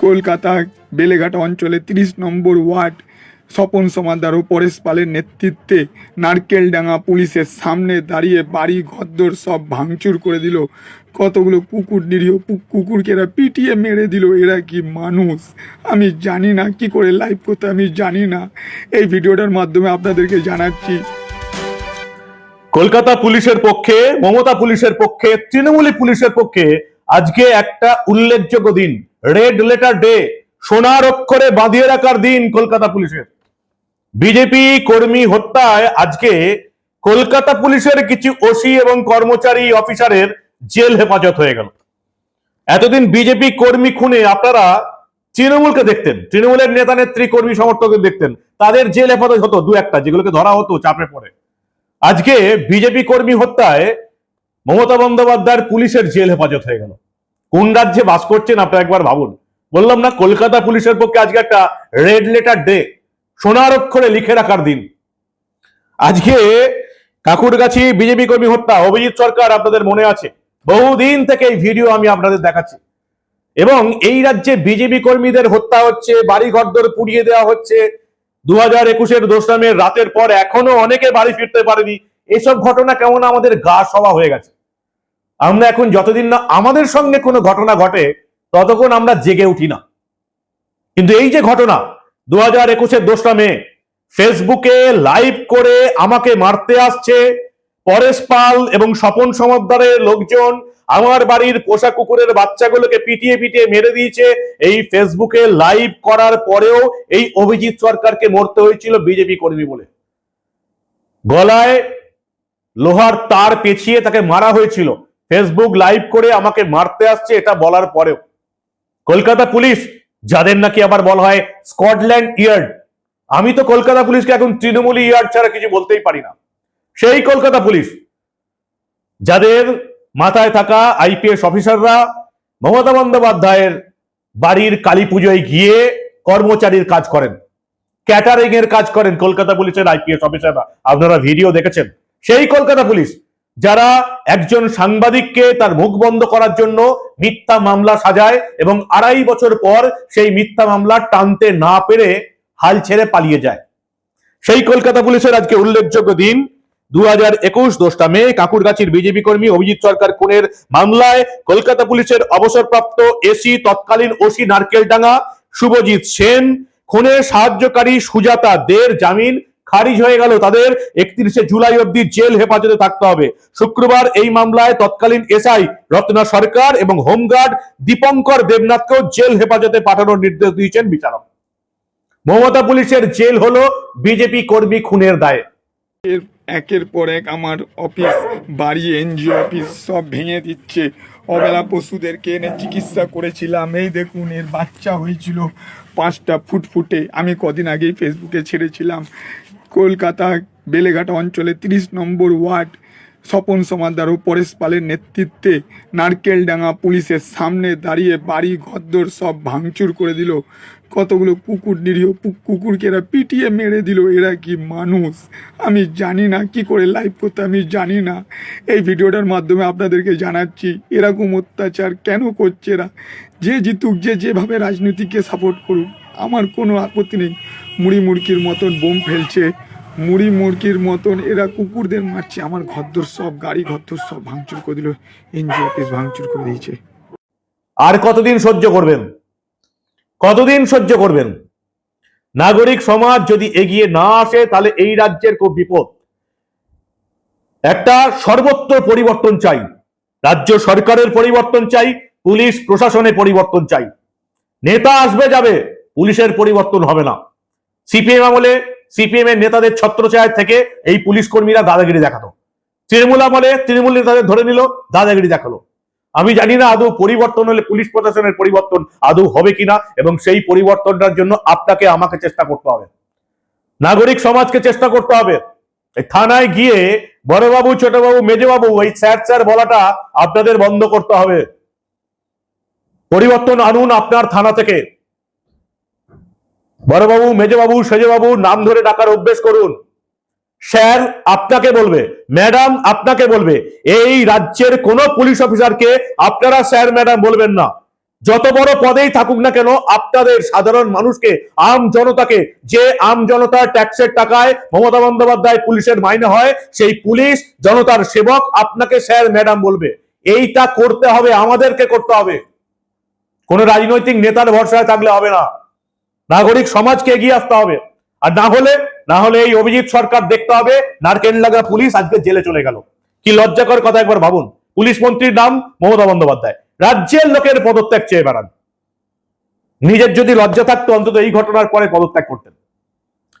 কলকাতা বেলেঘাটা অঞ্চলে তিরিশ নম্বর ওয়ার্ড স্বপন সমাদার ও পরেশ পালের নেতৃত্বে নারকেলডাঙ্গা পুলিশের সামনে দাঁড়িয়ে বাড়ি, ঘরদোর সব ভাঙচুর করে দিল। কতগুলো কুকুর নিরীহ কুকুরকে এরা পিটিয়ে মেরে দিল। এরা কি মানুষ? আমি জানি না, কি করে লাইভ করতে আমি জানি না। এই ভিডিওটার মাধ্যমে আপনাদেরকে জানাচ্ছি। কলকাতা পুলিশের পক্ষে, মমতা পুলিশের পক্ষে, তৃণমূলী পুলিশের পক্ষে আজকে একটা উল্লেখযোগ্য দিন। রেড লেটার ডে সোনার অক্ষরে বাঁধিয়ে রাখার দিন কলকাতা পুলিশের। বিজেপি কর্মী হত্যায় আজকে কলকাতা পুলিশের কিছু ওসি এবং কর্মচারী অফিসারের জেল হেফাজত হয়ে গেল। এতদিন বিজেপি কর্মী খুনে আপনারা তৃণমূলকে দেখতেন, তৃণমূলের নেতা নেত্রী কর্মী সমর্থকদের দেখতেন, তাদের জেল হেফাজত হতো দু একটা, যেগুলোকে ধরা হতো চাপে পড়ে। আজকে বিজেপি কর্মী হত্যায় মমতা বন্দ্যোপাধ্যায়ের পুলিশের জেল হেফাজত হয়ে গেল। কোন রাজ্যে বাস করছেন আপনারা একবার ভাবুন। বললাম না, কলকাতা পুলিশের পক্ষে আজকে একটা রেড লেটার ডে, সোনার অক্ষরে লিখে রাখার দিন। আজকে কাকুরগাছি বিজেপি কর্মী হত্যা, অভিজিৎ সরকার আপনাদের মনে আছে? বহুদিন থেকে এই ভিডিও আমি আপনাদের দেখাচ্ছি। এবং এই রাজ্যে বিজেপি কর্মীদের হত্যা হচ্ছে বাড়ি ঘরদোর পুড়িয়ে দেওয়া হচ্ছে। দু হাজার একুশের দোসরামের রাতের পর এখনও অনেকে বাড়ি ফিরতে পারেনি। এসব ঘটনা কেমন আমাদের গা সভা হয়ে গেছে। আমরা এখন যতদিন না আমাদের সঙ্গে কোনো ঘটনা ঘটে, ততক্ষণ আমরা জেগে উঠি না। কিন্তু এই যে ঘটনা দু হাজার একুশের দোসরা মে, ফেসবুকে লাইভ করে আমাকে মারতে আসছে পরেশ পাল এবং স্বপন সমদ্দারের লোকজন। আমার বাড়ির পোষা কুকুরের বাচ্চাগুলোকে পিটিয়ে পিটিয়ে মেরে দিয়েছে। এই ফেসবুকে লাইভ করার পরেও এই অভিজিৎ সরকারকে মরতে হয়েছিল বিজেপি কর্মী বলে। গলায় লোহার তার পেঁচিয়ে তাকে মারা হয়েছিল। ফেসবুক লাইভ করে আমাকে মারতে আসছে, এটা বলার পরেও। কলকাতা পুলিশ, যাদের নাকি আবার বলা হয় স্কটল্যান্ড ইয়ার্ড আমি তো কলকাতা পুলিশকে এখন তৃণমূলী ইয়ার্ড ছাড়া কিছু বলতেই পারি না। সেই কলকাতা পুলিশ, যাদের মাথায় থাকা আইপিএস অফিসাররা মমতা বন্দ্যোপাধ্যায়ের বাড়ির কালী পুজোয় গিয়ে কর্মচারীর কাজ করেন ক্যাটারিং এর কাজ করেন কলকাতা পুলিশের আইপিএস অফিসাররা আপনারা ভিডিও দেখেছেন। সেই কলকাতা পুলিশ যারা একজন সাংবাদিককে তার মুখ বন্ধ করার জন্য মিথ্যা মামলা সাজায় এবং আড়াই বছর পর সেই মিথ্যা মামলা টানতে না পেরে হাল ছেড়ে পালিয়ে যায়। সেই কলকাতা পুলিশের আজকে উল্লেখযোগ্য দিন দু হাজার একুশ দোষটা মে, কাকুরগাছির বিজেপি কর্মী অভিজিৎ সরকার খুনের মামলায় কলকাতা পুলিশের অবসরপ্রাপ্ত এসি, তৎকালীন ওসি নারকেলডাঙ্গা শুভজিৎ সেন খুনের সাহায্যকারী সুজাতা দের জামিন খারিজ হয়ে গেল। তাদের একত্রিশে জুলাই অবধি জেল হেফাজতে থাকতে হবে। শুক্রবার এই মামলায় তৎকালীন এসআই রত্না সরকার এবং হোমগার্ড দীপঙ্কর দেবনাথকেও জেল হেফাজতে পাঠানোর নির্দেশ দিয়েছেন বিচারক। মমতা পুলিশের জেল হলো বিজেপি কর্মী খুনের দায়ে। একের পর এক আমার অফিস, বাড়ি, এনজিও অফিস সব ভেঙে দিচ্ছে। অবেলা পশুদেরকে এনে চিকিৎসা করেছিলাম। এই দেখুন, এর বাচ্চা হয়েছিল পাঁচটা ফুটফুটে। আমি কদিন আগেই ফেসবুকে ছেড়েছিলাম। কলকাতা বেলেঘাটা অঞ্চলে তিরিশ নম্বর ওয়ার্ড স্বপন সমাদার ও পরেশ পালের নেতৃত্বে নারকেলডাঙ্গা পুলিশের সামনে দাঁড়িয়ে বাড়ি, ঘরদোর সব ভাঙচুর করে দিল। কতগুলো কুকুর নিরীহ কুকুরকে এরা পিটিয়ে মেরে দিল। এরা কি মানুষ? আমি জানি না, কি করে লাইভ করতে আমি জানি না। এই ভিডিওটার মাধ্যমে আপনাদেরকে জানাচ্ছি, এরকম অত্যাচার কেন করছে এরা? যে জিতুক, যে যেভাবে রাজনীতিকে সাপোর্ট করুক, আমার কোনো আপত্তি নেই। মুড়ি মুড়কির মতন বোম ফেলছে, মুড়ি মুড়কির মতন এরা কুকুরদের মারছে। আমার ঘরদোর সব, গাড়ি ঘরদোর সব ভাঙচুর করে দিল এনজিও অফিস ভাঙচুর করে দিয়েছে। আর কতদিন সহ্য করবেন? কতদিন সহ্য করবেন? নাগরিক সমাজ যদি এগিয়ে না আসে, তাহলে এই রাজ্যের খুব বিপদ। একটা সর্বত্র পরিবর্তন চাই। রাজ্য সরকারের পরিবর্তন চাই, পুলিশ প্রশাসনের পরিবর্তন চাই। নেতা আসবে যাবে, পুলিশের পরিবর্তন হবে না। সিপিএম আমলে সিপিএম এর নেতাদের ছত্রছায়া থেকে এই পুলিশ কর্মীরা দাদাগিরি দেখাতো। তৃণমূল আমলে তৃণমূল নেতাদের ধরে নিল, দাদাগিরি দেখাল। আমি জানি না আদৌ পরিবর্তন হলে পুলিশ প্রশাসনের পরিবর্তন আদৌ হবে কিনা এবং সেই পরিবর্তনটার জন্য আপনাকে, আমাকে চেষ্টা করতে হবে। নাগরিক সমাজকে চেষ্টা করতে হবে। থানায় গিয়ে বড়বাবু, ছোটবাবু, মেজবাবু এই স্যার স্যার বলাটা আপনাদের বন্ধ করতে হবে। পরিবর্তন আনুন আপনার থানা থেকে। বড়বাবু, মেজবাবু, সেজবাবু, নাম ধরে ডাকার অভ্যেস করুন। স্যার আপনাকে বলবে, ম্যাডাম আপনাকে বলবে, এই রাজ্যের কোন পুলিশ অফিসারকে আপনারা স্যার, ম্যাডাম বলবেন না। যত বড় পদেই থাকুক না কেন, আপনাদের সাধারণ মানুষকে, আম জনতাকে, যে আম জনতার ট্যাক্সের টাকায় মমতা বন্দ্যোপাধ্যায় পুলিশের মাইনে হয়, সেই পুলিশ জনতার সেবক আপনাকে স্যার, ম্যাডাম বলবে। এইটা করতে হবে, আমাদেরকে করতে হবে। কোন রাজনৈতিক নেতার ভরসায় থাকলে হবে না। নাগরিক সমাজকে এগিয়ে আসতে হবে। আর না হলে না হলে এই অভিজিৎ সরকার দেখতে হবে, নারকেল লাগা পুলিশ আজকে জেলে চলে গেল। কি লজ্জাকর কথা একবার ভাবুন। পুলিশ মন্ত্রীর নাম মমতা বন্দ্যোপাধ্যায়। রাজ্যের লোকের পদত্যাগ চেয়ে বেড়ান। নিজের যদি লজ্জা থাকতো, অন্তত এই ঘটনার পরে পদত্যাগ করতেন।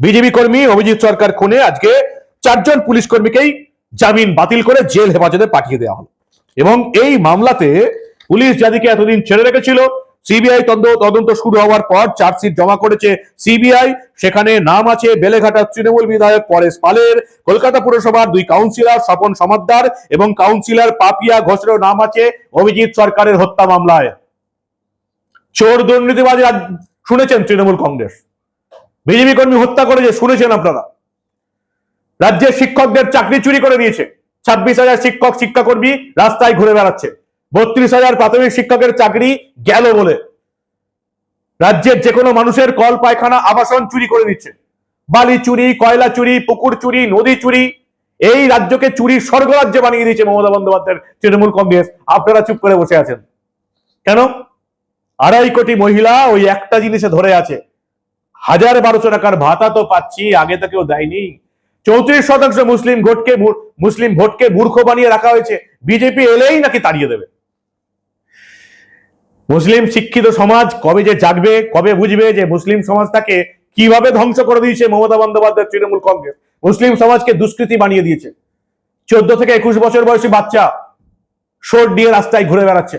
বিজেপি কর্মী অভিজিৎ সরকার খুনে আজকে চারজন পুলিশ কর্মীকেই জামিন বাতিল করে জেল হেফাজতে পাঠিয়ে দেওয়া হলো। এবং এই মামলাতে পুলিশ যাদেরকে এতদিন ছেড়ে রেখেছিল সিবিআই তদন্ত শুরু হওয়ার পর চার্জশিট জমা করেছে সিবিআই। সেখানে নাম আছে বেলেঘাটার তৃণমূল বিধায়ক পরেশ পালের, কলকাতা পুরসভার দুই কাউন্সিলর স্বপন সমাদ্দার এবং কাউন্সিলর পাপিয়া ঘোষেরও নাম আছে অভিজিৎ সরকারের হত্যা মামলায়। চোর দুর্নীতিবাজ শুনেছেন তৃণমূল কংগ্রেস। বিজেপি কর্মী হত্যা করেছে, শুনেছেন আপনারা। রাজ্যের শিক্ষকদের চাকরি চুরি করে দিয়েছে। ছাব্বিশ হাজার শিক্ষক শিক্ষাকর্মী রাস্তায় ঘুরে বেড়াচ্ছে। বত্রিশ হাজার প্রাথমিক শিক্ষকের চাকরি গেল বলে। রাজ্যের যে কোনো মানুষের কল, পায়খানা, আবাসন চুরি করে দিচ্ছে বালি চুরি, কয়লা চুরি, পুকুর চুরি, নদী চুরি, এই রাজ্যকে চুরি স্বর্গরাজ্য বানিয়ে দিয়েছে মমতা বন্দ্যোপাধ্যায়ের তৃণমূল কংগ্রেস। আপনারা চুপ করে বসে আছেন। কেন? আড়াই কোটি মহিলা ওই একটা জিনিসে ধরে আছে। হাজার বারোশো টাকার ভাতা তো পাচ্ছি, আগে তো কেউ দেয়নি। চৌত্রিশ শতাংশ মুসলিম ভোটকে মুসলিম ভোটকে মূর্খ বানিয়ে রাখা হয়েছে। বিজেপি এলেই নাকি তাড়িয়ে দেবে। মুসলিম শিক্ষিত সমাজ কবে যে জাগবে, কবে বুঝবে যে মুসলিম সমাজটাকে কীভাবে ধ্বংস করে দিয়েছে মমতা বন্দ্যোপাধ্যায়, তৃণমূল কংগ্রেস? মুসলিম সমাজকে দুষ্কৃতি বানিয়ে দিয়েছে। চোদ্দ থেকে একুশ বছর বয়সী বাচ্চা শোট দিয়ে রাস্তায় ঘুরে বেড়াচ্ছে।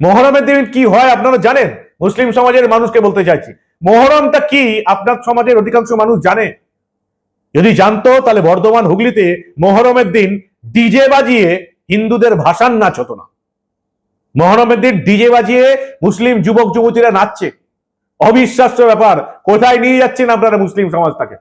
মহরমের দিন কি হয় আপনারা জানেন? মুসলিম সমাজের মানুষকে বলতে চাইছি। মহরমটা কি আপনার সমাজের অধিকাংশ মানুষ জানে? যদি জানতো, তাহলে বর্ধমান হুগলিতে মহরমের দিন ডিজে বাজিয়ে হিন্দুদের ভাষান নাচ হতো না। মহরমের দিন ডিজে বাজিয়ে মুসলিম যুবক যুবতীরা নাচছে। অবিশ্বাস্য ব্যাপার, কোথায় নিয়ে যাচ্ছেন আপনারা মুসলিম সমাজটাকে?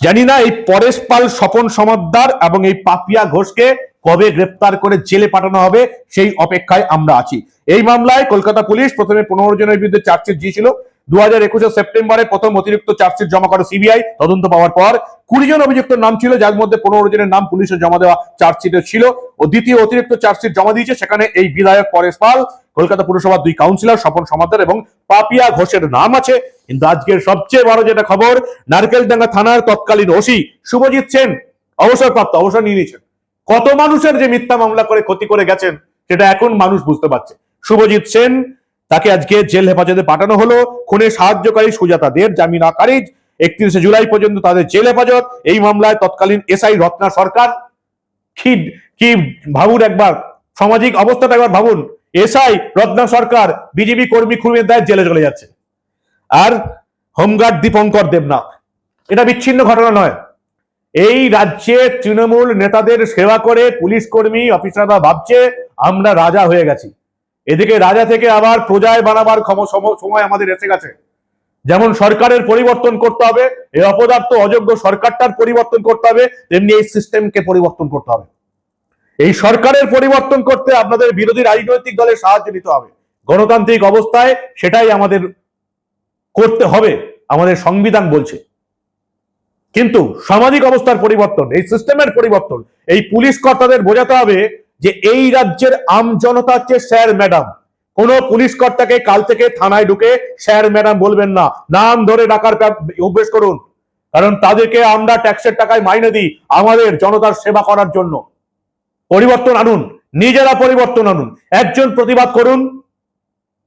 জানি না, এই পরেশ পাল স্বপন সমাদ্দার এবং এই পাপিয়া ঘোষকে কবে গ্রেপ্তার করে জেলে পাঠানো হবে, সেই অপেক্ষায় আমরা আছি। এই মামলায় কলকাতা পুলিশ প্রথমে পনেরো জনের বিরুদ্ধে চার্জশিট দিয়েছিল। দু হাজার একুশে সেপ্টেম্বরে প্রথম অতিরিক্ত চার্জশিট জমা করে সিবিআই, তদন্ত পাওয়ার পর কুড়ি জন অভিযুক্তের নাম ছিল, যার মধ্যে পনেরো জনের নাম পুলিশে জমা দেওয়া চার্জশিটে ছিল। ও দ্বিতীয় অতিরিক্ত চার্জশিট জমা দিয়েছে, সেখানে এই বিধায়ক পরেশ পাল, কলকাতা পুরসভার দুই কাউন্সিলর স্বপন সমাদ্দার এবং পাপিয়া ঘোষের নাম আছে। কিন্তু আজকের সবচেয়ে বড় যেটা খবর, নারকেলডাঙ্গা থানার তৎকালীন ওসি শুভজিৎ সেন অবসরপ্রাপ্ত, অবসর নিয়ে নিয়েছেন। কত মানুষের যে মিথ্যা মামলা করে ক্ষতি করে গেছেন, সেটা এখন মানুষ বুঝতে পারছে। শুভজিৎ সেন তাকে আজকে জেল হেফাজতে পাঠানো হলো। খুনে সাহায্যকারী সুজাতা দের জামিন আকারিজ একত্রিশে জুলাই পর্যন্ত তাদের জেল হেফাজত। এই মামলায় তৎকালীন এসআই রত্না সরকার। কি কি ভাবুন একবার? সামাজিক অবস্থাটা একবার ভাবুন। এসআই রত্না সরকার বিজেপি কর্মী খুনের দায় জেলে চলে যাচ্ছে। আর হোমগার্ড দীপঙ্কর দেবনাথ। এটা বিচ্ছিন্ন ঘটনা নয়। এই রাজ্যে তৃণমূল নেতাদের সেবা করে পুলিশ কর্মী, অফিসাররা ভাবছে, আমরা রাজা হয়ে গেছি। এদিকে রাজা থেকে আবার প্রজায় বানাবার সময় আমাদের এসে গেছে। যেমন সরকারের পরিবর্তন করতে হবে এই অপদার্থ, অযোগ্য সরকারটার পরিবর্তন করতে হবে, তেমনি এই সিস্টেমকে পরিবর্তন করতে হবে। এই সরকারের পরিবর্তন করতে আপনাদের বিরোধী রাজনৈতিক দলের সাহায্য নিতে হবে। গণতান্ত্রিক অবস্থায় সেটাই আমাদের করতে হবে, আমাদের সংবিধান বলছে। কিন্তু সামাজিক অবস্থার পরিবর্তন, এই সিস্টেমের পরিবর্তন, এই পুলিশ কর্তাদের বোঝাতে হবে যে এই রাজ্যের আম জনতা হচ্ছে স্যার ম্যাডাম কোন পুলিশ কর্তাকে কাল থেকে থানায় ঢুকে স্যার, ম্যাডাম বলবেন না। নাম ধরে ডাকার অভ্যেস করুন। কারণ তাদেরকে আমরা ট্যাক্সের টাকায় মাইনে দিই আমাদের জনতার সেবা করার জন্য। পরিবর্তন আনুন, নিজেরা পরিবর্তন আনুন। একজন প্রতিবাদ করুন,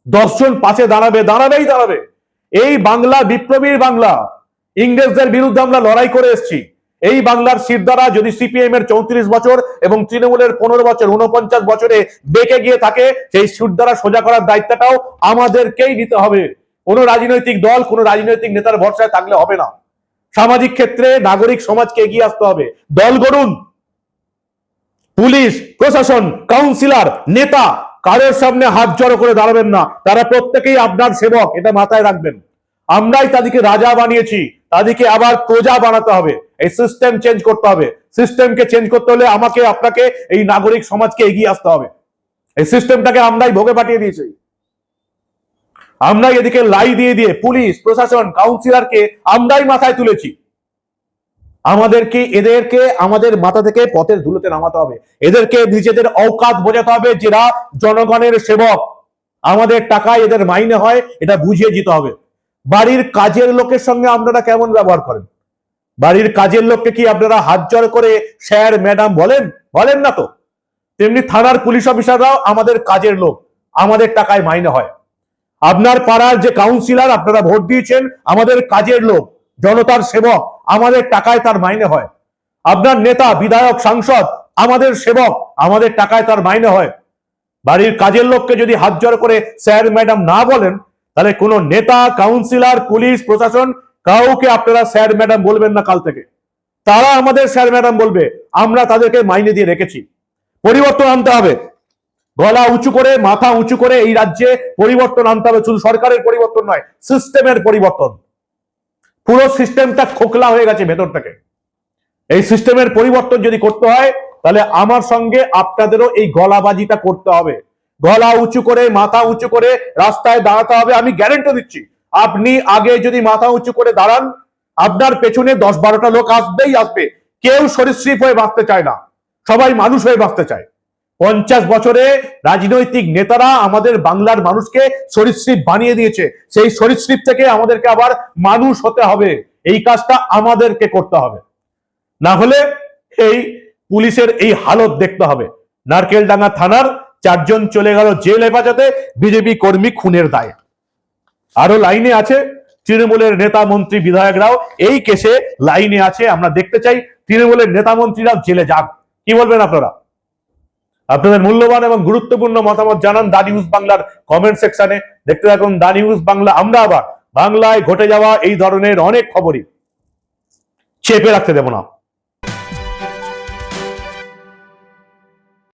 দশজন পাশে দাঁড়াবে, দাঁড়াবেই দাঁড়াবে। এই বাংলা, বিপ্লবীর বাংলা। ইংরেজদের বিরুদ্ধে আমরা লড়াই করে এসেছি। এই বাংলার শিরদারা যদি সিপিএম এর চৌত্রিশ বছর এবং তৃণমূলের পনেরো বছর উনপঞ্চাশ বছরে বেঁকে গিয়ে থাকে, সেই শিরদারা সোজা করার দায়িত্বটাও আমাদেরকেই নিতে হবে। কোন রাজনৈতিক দল, কোন রাজনৈতিক নেতার ভরসায় থাকলে হবে না। সামাজিক ক্ষেত্রে নাগরিক সমাজকে এগিয়ে আসতে হবে। দল গড়ুন। পুলিশ, প্রশাসন, কাউন্সিলর, নেতা, কারোর সামনে হাত জড়ো করে দাঁড়াবেন না। তারা প্রত্যেকেই আপনার সেবক, এটা মাথায় রাখবেন। আমরাই তাদেরকে রাজা বানিয়েছি। তাদেরকে আবার প্রজা বানাতে হবে। এই সিস্টেম চেঞ্জ করতে হবে। সিস্টেমকে চেঞ্জ করতে হলে আমাকে, আপনাকে, এই নাগরিক সমাজকে এগিয়ে আসতে হবে। এই সিস্টেমটাকে আমরাই ভোগে পাঠিয়ে দিয়েছি। আমরাই এদিকে লাই দিয়ে দিয়ে পুলিশ, প্রশাসন কাউন্সিলরকে আমরাই মাথায় তুলেছি। আমাদেরকে, এদেরকে, আমাদের মাথা থেকে পথের ধুলোতে নামাতে হবে। এদেরকে নিজেদের অকাত বোঝাতে হবে যেরা জনগণের সেবক। আমাদের টাকায় এদের মাইনে হয়, এটা বুঝিয়ে দিতে হবে। বাড়ির কাজের লোকের সঙ্গে আপনারা কেমন ব্যবহার করেন? বাড়ির কাজের লোককে কি আপনারা হাত জড় করে স্যার, ম্যাডাম বলেন? বলেন না তো। তেমনি থানার পুলিশ অফিসাররাও আমাদের কাজের লোক, আমাদের টাকায় মাইনে হয়। আপনার পাড়ার যে কাউন্সিলর আপনারা ভোট দিয়েছেন, আমাদের কাজের লোক, জনতার সেবক, আমাদের টাকায় তার মাইনে হয়। আপনার নেতা, বিধায়ক, সাংসদ, আমাদের সেবক, আমাদের টাকায় তার মাইনে হয়। বাড়ির কাজের লোককে যদি হাত জড় করে স্যার, ম্যাডাম না বলেন তাহলে কোনো নেতা কাউন্সিলর পুলিশ প্রশাসন কাউকে আপনারা স্যার, ম্যাডাম বলবেন না কাল থেকে। তারা আমাদের স্যার, ম্যাডাম বলবে, আমরা তাদেরকে মাইনে দিয়ে রেখেছি। পরিবর্তন আনতে হবে। গলা উঁচু করে, মাথা উঁচু করে এই রাজ্যে পরিবর্তন আনতে হবে। শুধু সরকারের পরিবর্তন নয়, সিস্টেমের পরিবর্তন। পুরো সিস্টেমটা খোকলা হয়ে গেছে ভেতর থেকে। এই সিস্টেমের পরিবর্তন যদি করতে হয়, তাহলে আমার সঙ্গে আপনাদেরও এই গলাবাজিটা করতে হবে। গলা উঁচু করে, মাথা উঁচু করে রাস্তায় দাঁড়াতে হবে, আমি গ্যারেন্টি দিচ্ছি। আপনি আগে যদি মাথা উঁচু করে দাঁড়ান, আপনার পেছনে দশ বারোটা লোক আসবেই আসবে। কেউ সরীসৃপ হয়ে বাঁচতে চায় না। সবাই মানুষ হয়ে বাঁচতে চায়। পঞ্চাশ বছরে রাজনৈতিক নেতারা আমাদের বাংলার মানুষকে সরীসৃপ বানিয়ে দিয়েছে। সেই সরীসৃপ থেকে আমাদেরকে আবার মানুষ হতে হবে। এই কাজটা আমাদেরকে করতে হবে। না হলে এই পুলিশের এই হালত দেখতে হবে। নারকেলডাঙ্গা থানার চারজন চলে গেল জেল হেফাজতে, বিজেপি কর্মী খুনের দায়ে। আরও লাইনে আছে তৃণমূলের নেতা মন্ত্রী বিধায়করাও এই কেসে লাইনে আছে, আমরা দেখতে চাই তৃণমূলের নেতা মন্ত্রীরাও জেলে যাক। কি বলবেন আপনারা? আপনাদের মূল্যবান এবং গুরুত্বপূর্ণ মতামত জানান দা নিউজ বাংলার কমেন্ট সেকশনে দেখতে থাকুন দা নিউজ বাংলা। আমরা আবার বাংলায় ঘটে যাওয়া এই ধরনের অনেক খবরই চেপে রাখতে দেব না।